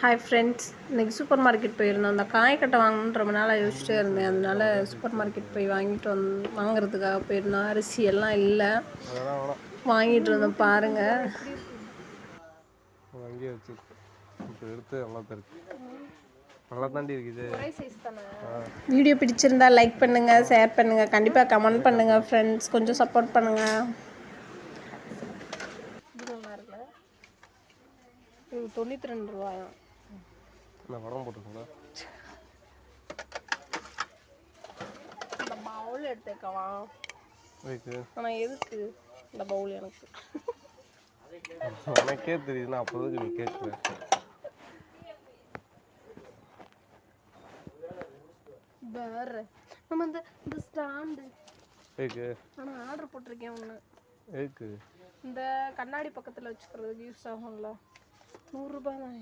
Hi friends இன்னைக்கு supermarket போயிருந்தோம். அந்த காய்கட்டை வாங்கணுன்னு ரொம்ப நாளாக யோசிச்சிட்டே இருந்தேன். அதனால சூப்பர் மார்க்கெட் போய் வாங்கிட்டு வந்து வாங்குறதுக்காக போயிருந்தோம். அரிசி எல்லாம் இல்லை. வாங்கிட்டு இருந்தோம் பாருங்கள் இப்போ எடுத்து நல்லா நல்லா தாண்டி இருக்குது. வீடியோ பிடிச்சிருந்தா லைக் பண்ணுங்கள் ஷேர் பண்ணுங்கள் கண்டிப்பாக கமெண்ட் பண்ணுங்கள் ஃப்ரெண்ட்ஸ் கொஞ்சம் சப்போர்ட் பண்ணுங்கள் தொண்ணூற்றி ரெண்டு ரூபாயும் நான் படம் போட்டிருக்கேன் இந்த பவுல் எடுத்துக்கவா அதுக்கு ஆனால் எதுக்கு இந்த பவுல் எனக்கு? உனக்கே தெரியுது நான் அப்போதைக்கு நீ கேட்குறேன். வேறு. நம்ம இந்த இந்த ஸ்டாண்டு எதுக்கு? ஆனால் ஆர்டர் போட்டிருக்கேன் ஒன்று எதுக்கு? இந்த கண்ணாடி பக்கத்தில் வச்சுக்கிறதுக்கு யூஸ் ஆகும்ல. நூறுரூபா தான்?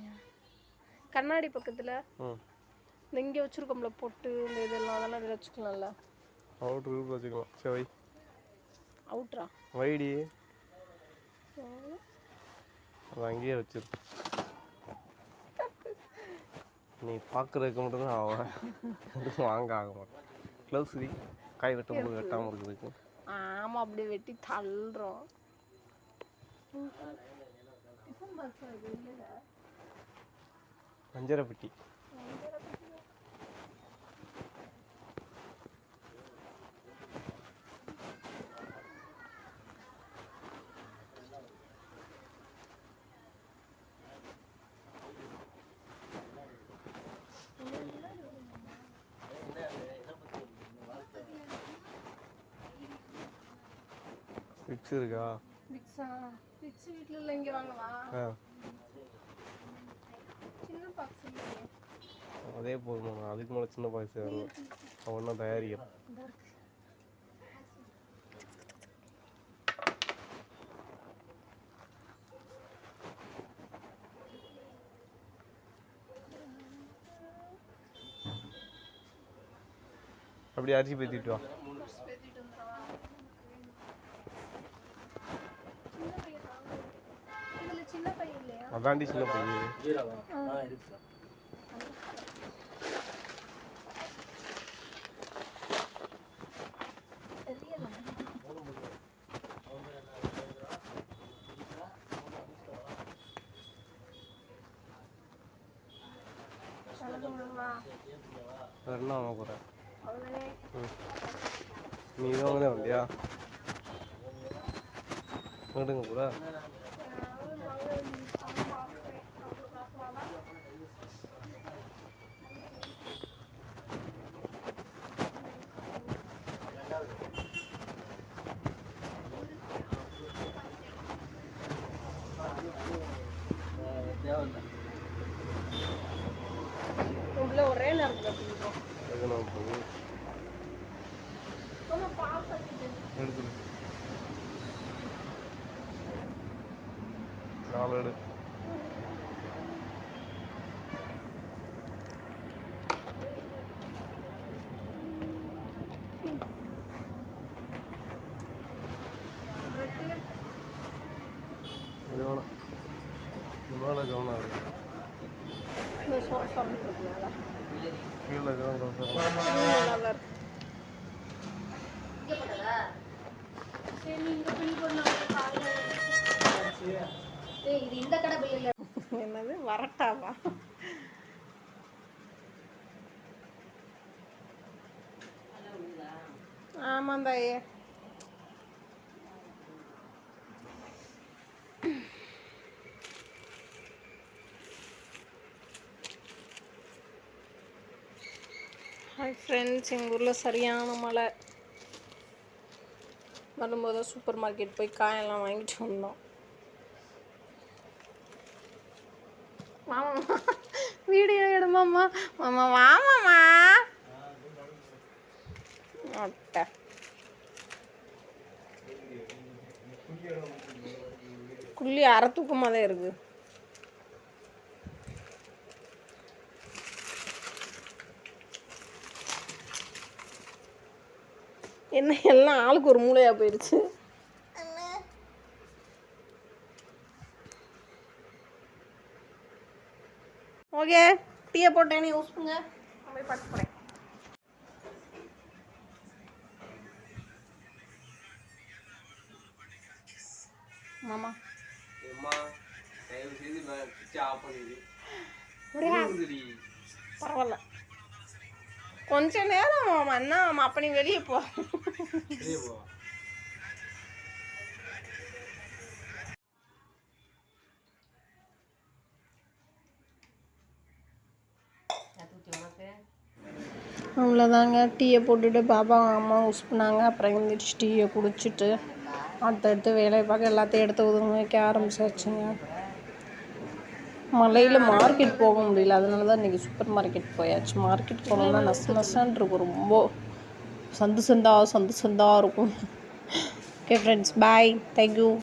கண்ணாடி பக்கத்தில் இந்த இங்கே வச்சுருக்கோம்ல பொட்டு இந்த இதெல்லாம் அதெல்லாம் இதில் வச்சுக்கலாம்ல. அவுட்ரு ரூப் வச்சுக்கலாம். சரி வை. அவுட்ரா வைடி. அது அங்கேயே வச்சிரு. நீ பார்க்குறதுக்கு மட்டும்தான் ஆகும் எதுவும் வாங்க ஆக மாட்டேன் க்ளவுஸ் காய் வெட்டும் போது வெட்டாமல் இருக்கிறதுக்கு. ஆமாம் அப்படியே வெட்டி தள்ளுறோம். டிஃபன் பாக்ஸ் அது இல்லையா அஞ்சரை பெட்டி ஃபிக்ஸ் இருக்கா மிக்ஸா மிக்ஸ் வீட்டில் இல்லை இங்கே வாங்கவா ஆ சின்ன பாக்ஸ் இல்லையே அதே போதும் அதுக்கு மேலே சின்ன பாய்ஸ் வேணும் அவன் தான் இந்த இருக்கு அரிசி பேத்திட்டு வா. சின்ன பையன். இதில் சின்ன அதாண்டி சின்ன பையன் தெரியல வாங்க போகிறேன் நீ இது வாங்கினே வந்தியா விடுங்க கூட மேலே கவனம் இருக்கு கீழே கவனம் என்னது? வரட்டாவா? ஆமாம் தாயே ஹாய் ஃப்ரெண்ட்ஸ் எங்கள் ஊரில் சரியான மழை. வரும்போது சூப்பர் மார்க்கெட் போய் காயெல்லாம் வாங்கிட்டு வந்தோம். மாமா வீடியோ எடுமாம்மா மாமா. வாமாம்மா அட்டை குள்ளி அரை தூக்கமாக தான் இருக்கு. என்ன எல்லாம் ஆளுக்கு ஒரு மூளையா போயிடுச்சு. ஓகே டீயை போட்டேன்னு யூஸ் பண்ணுங்க. நான் போய் பார்த்து போகிறேன் மாமா. அம்மா கொஞ்ச நேரம் அண்ணா அப்படி அப்ப நீ வெளியே போ. அவ்வளோதாங்க டீயை போட்டுட்டு பாப்பா அம்மா யூஸ் பண்ணாங்க அப்புறம் எழுந்திரிச்சு டீயை குடிச்சிட்டு அடுத்தடுத்து வேலையை பார்க்க எல்லாத்தையும் எடுத்து ஒதுங்க வைக்க ஆரம்பிச்சாச்சுங்க. மலையில் மார்க்கெட் போக முடியல. அதனால தான் இன்றைக்கி சூப்பர் மார்க்கெட் போயாச்சு. மார்க்கெட் போனோம்னா நச நசான் இருக்கும். ரொம்ப சந்து சந்தா சந்து சந்தா இருக்கும். Okay friends bye thank you